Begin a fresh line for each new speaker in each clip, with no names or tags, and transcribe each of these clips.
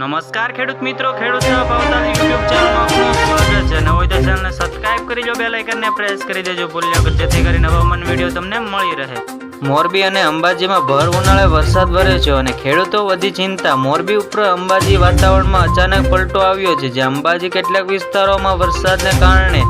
નમસ્કાર ખેડૂત મિત્રો, ખેડૂત સેવા ભાવતાલ યુટ્યુબ ચેનલમાં આપનું સ્વાગત છે. નવો તો ચેનલને સબસ્ક્રાઇબ કરી લો બેલ આઇકનને પ્રેસ કરી દેજો ભૂલ્યા જેથી કરીને હવામાન વીડિયો તમને મળી રહે. મોરબી અને અંબાજીમાં ભર ઉનાળે વરસાદ વરસ્યો અને ખેડૂતો વધી ચિંતા. મોરબી ઉપર અંબાજી વાતાવરણમાં અચાનક પલટો આવ્યો છે, જે અંબાજી કેટલાક વિસ્તારોમાં વરસાદને કારણે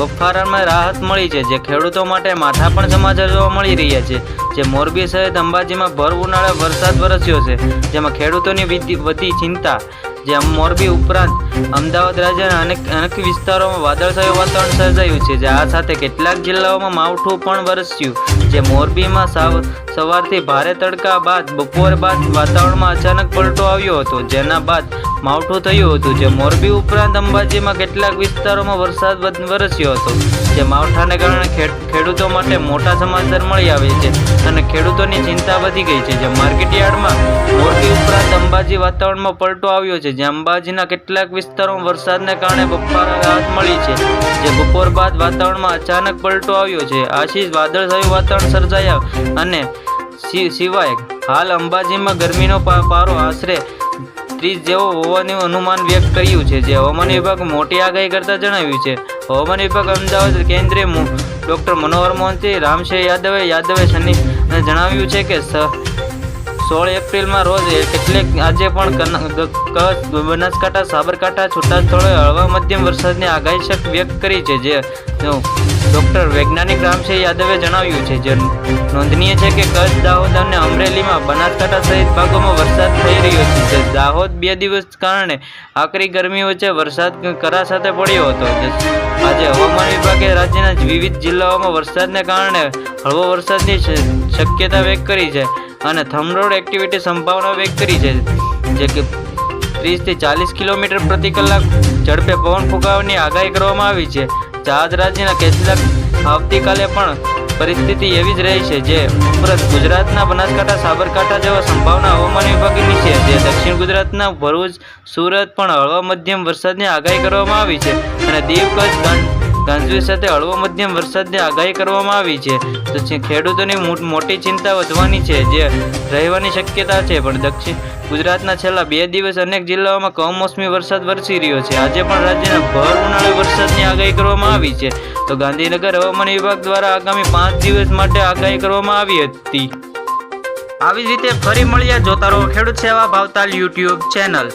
બફારામાં રાહત મળી છે, જે ખેડૂતો માટે માથા પણ સમાચાર જોવા મળી રહ્યા છે, જે મોરબી સહિત અંબાજીમાં ભર ઉનાળે વરસાદ વરસ્યો છે, જેમાં ખેડૂતોની વધી ચિંતા. જે મોરબી ઉપરાંત અમદાવાદ રાજ્યના અનેક અનેક વિસ્તારોમાં વાદળછાયું વાતાવરણ સર્જાયું છે, જે આ સાથે કેટલાક જિલ્લાઓમાં માવઠું પણ વરસ્યું. જે મોરબીમાં સાવ, સવારથી ભારે તડકા બાદ બપોર બાદ વાતાવરણમાં અચાનક પલટો આવ્યો હતો, જેના બાદ માવઠું થયું હતું. જે મોરબી ઉપરાંત અંબાજીમાં કેટલાક વિસ્તારોમાં વરસાદ વરસ્યો હતો, જે માવઠાને કારણે ખેડ- ખેડૂતો માટે મોટા સમાચાર મળી આવે છે અને ખેડૂતોની ચિંતા વધી ગઈ છે. જે માર્કેટયાર્ડમાં મોરબી ઉપરાંત અંબાજી વાતાવરણમાં પલટો આવ્યો છે, જ્યાં અંબાજીના કેટલાક વિસ્તારોમાં વરસાદને કારણે બફારા રાહત મળી છે, જે બપોર બાદ વાતાવરણમાં અચાનક પલટો આવ્યો છે. આશીષ વાદળછાયું વાતાવરણ સર્જાયા અને સિવાય હાલ અંબાજીમાં ગરમીનો પારો આશરે ત્રીસ જેવો હોવાનું અનુમાન વ્યક્ત કર્યું છે, જે હવામાન વિભાગ મોટી આગાહી કરતા જણાવ્યું છે. હવામાન વિભાગ અમદાવાદ કેન્દ્રીય ડોક્ટર મનોહર મોહંતી રામશેહ યાદવે યાદવે શનિ જણાવ્યું છે કે સ સોળ એપ્રિલમાં રોજ કેટલેક આજે પણ કચ્છ, બનાસકાંઠા, સાબરકાંઠા, છૂટા સ્થળોએ હળવા મધ્યમ વરસાદની આગાહી વ્યક્ત કરી છે, જે ડૉક્ટર વૈજ્ઞાનિક રામસિંહ યાદવે જણાવ્યું છે, જે નોંધનીય છે કે કચ્છ, દાહોદ અને અમરેલીમાં બનાસકાંઠા સહિત ભાગોમાં વરસાદ થઈ રહ્યો છે દાહોદ બે દિવસ કારણે આકરી ગરમી વચ્ચે વરસાદ કરા સાથે પડ્યો હતો આજે હવામાન વિભાગે રાજ્યના વિવિધ જિલ્લાઓમાં વરસાદને કારણે હળવો વરસાદની શક્યતા વ્યક્ત કરી છે. અને થમરોડ એક્ટિવિટી સંભાવના વ્યક્ત કરી છે, જે કે ત્રીસથી ચાલીસ કિલોમીટર પ્રતિ કલાક ઝડપે પવન ફૂંકાવાની આગાહી કરવામાં આવી છે. જહાજ રાજ્યના કેટલાક આવતીકાલે પણ પરિસ્થિતિ એવી જ રહી છે જે ઉપરાંત ગુજરાતના બનાસકાંઠા, સાબરકાંઠા જેવા સંભાવના હવામાન વિભાગની છે, જે દક્ષિણ ગુજરાતના ભરૂચ, સુરત પણ હળવા મધ્યમ વરસાદની આગાહી કરવામાં આવી છે અને દીવ, કચ્છ ગાંજવી સાથે હળવો મધ્યમ વરસાદની આગાહી કરવામાં આવી છે. તો ખેડૂતોની મોટી ચિંતા વધવાની છે, જે રહેવાની શક્યતા છે. પણ દક્ષિણ ગુજરાતના છેલ્લા બે દિવસ અનેક જિલ્લાઓમાં કમોસમી વરસાદ વરસી રહ્યો છે. આજે પણ રાજ્યના ભર ઉનાળે વરસાદની આગાહી કરવામાં આવી છે. તો ગાંધીનગર હવામાન વિભાગ દ્વારા આગામી પાંચ દિવસ માટે આગાહી કરવામાં આવી હતી. આવી જ રીતે ફરી મળ્યા જોતા રહો ખેડૂત સેવા ભાવતાલ યુટ્યુબ ચેનલ.